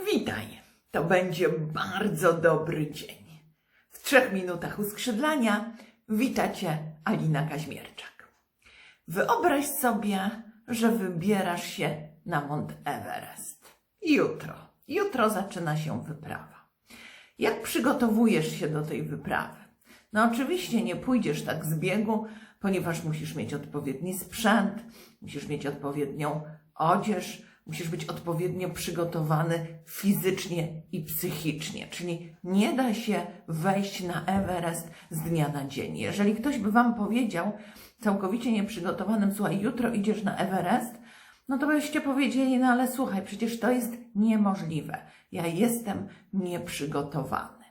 Witaj. To będzie bardzo dobry dzień. W trzech minutach uskrzydlania wita Cię Alina Kaźmierczak. Wyobraź sobie, że wybierasz się na Mont Everest. Jutro. Jutro zaczyna się wyprawa. Jak przygotowujesz się do tej wyprawy? No oczywiście nie pójdziesz tak z biegu, ponieważ musisz mieć odpowiedni sprzęt, musisz mieć odpowiednią odzież, musisz być odpowiednio przygotowany fizycznie i psychicznie. Czyli nie da się wejść na Everest z dnia na dzień. Jeżeli ktoś by Wam powiedział całkowicie nieprzygotowanym, słuchaj, jutro idziesz na Everest, no to byście powiedzieli, no ale słuchaj, przecież to jest niemożliwe. Ja jestem nieprzygotowany.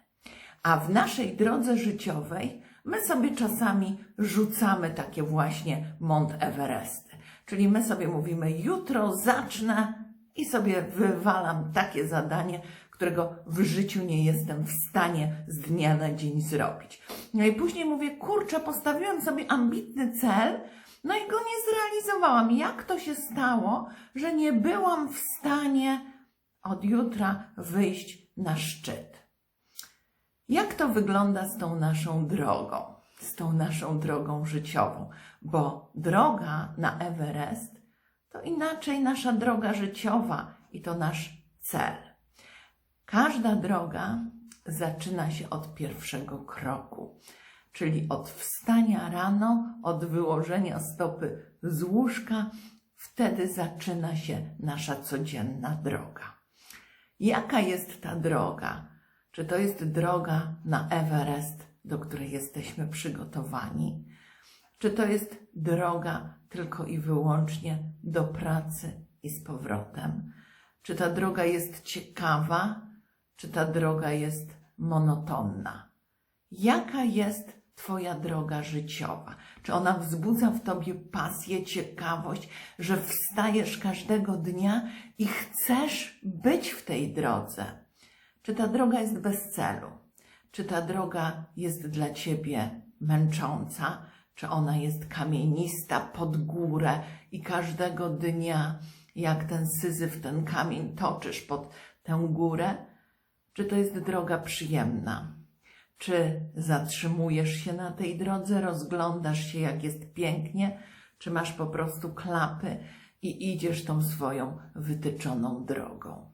A w naszej drodze życiowej my sobie czasami rzucamy takie właśnie Mont Everesty. Czyli my sobie mówimy, jutro zacznę i sobie wywalam takie zadanie, którego w życiu nie jestem w stanie z dnia na dzień zrobić. No i później mówię, kurczę, postawiłem sobie ambitny cel, no i go nie zrealizowałam. Jak to się stało, że nie byłam w stanie od jutra wyjść na szczyt? Jak to wygląda z tą naszą drogą, tą naszą drogą życiową? Bo droga na Everest to inaczej nasza droga życiowa i to nasz cel. Każda droga zaczyna się od pierwszego kroku, czyli od wstania rano, od wyłożenia stopy z łóżka. Wtedy zaczyna się nasza codzienna droga. Jaka jest ta droga? Czy to jest droga na Everest, do której jesteśmy przygotowani? Czy to jest droga tylko i wyłącznie do pracy i z powrotem? Czy ta droga jest ciekawa? Czy ta droga jest monotonna? Jaka jest Twoja droga życiowa? Czy ona wzbudza w Tobie pasję, ciekawość, że wstajesz każdego dnia i chcesz być w tej drodze? Czy ta droga jest bez celu? Czy ta droga jest dla ciebie męcząca? Czy ona jest kamienista pod górę i każdego dnia, jak ten syzyf, ten kamień toczysz pod tę górę? Czy to jest droga przyjemna? Czy zatrzymujesz się na tej drodze, rozglądasz się, jak jest pięknie, czy masz po prostu klapy i idziesz tą swoją wytyczoną drogą?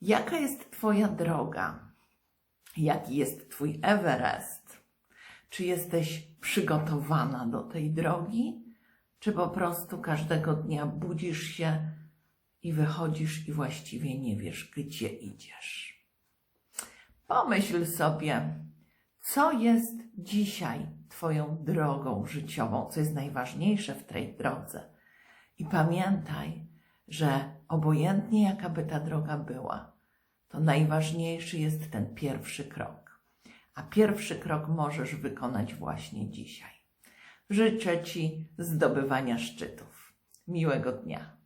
Jaka jest Twoja droga? Jaki jest Twój Everest? Czy jesteś przygotowana do tej drogi? Czy po prostu każdego dnia budzisz się i wychodzisz i właściwie nie wiesz, gdzie idziesz? Pomyśl sobie, co jest dzisiaj Twoją drogą życiową, co jest najważniejsze w tej drodze. I pamiętaj, że obojętnie jaka by ta droga była, to najważniejszy jest ten pierwszy krok. A pierwszy krok możesz wykonać właśnie dzisiaj. Życzę Ci zdobywania szczytów. Miłego dnia.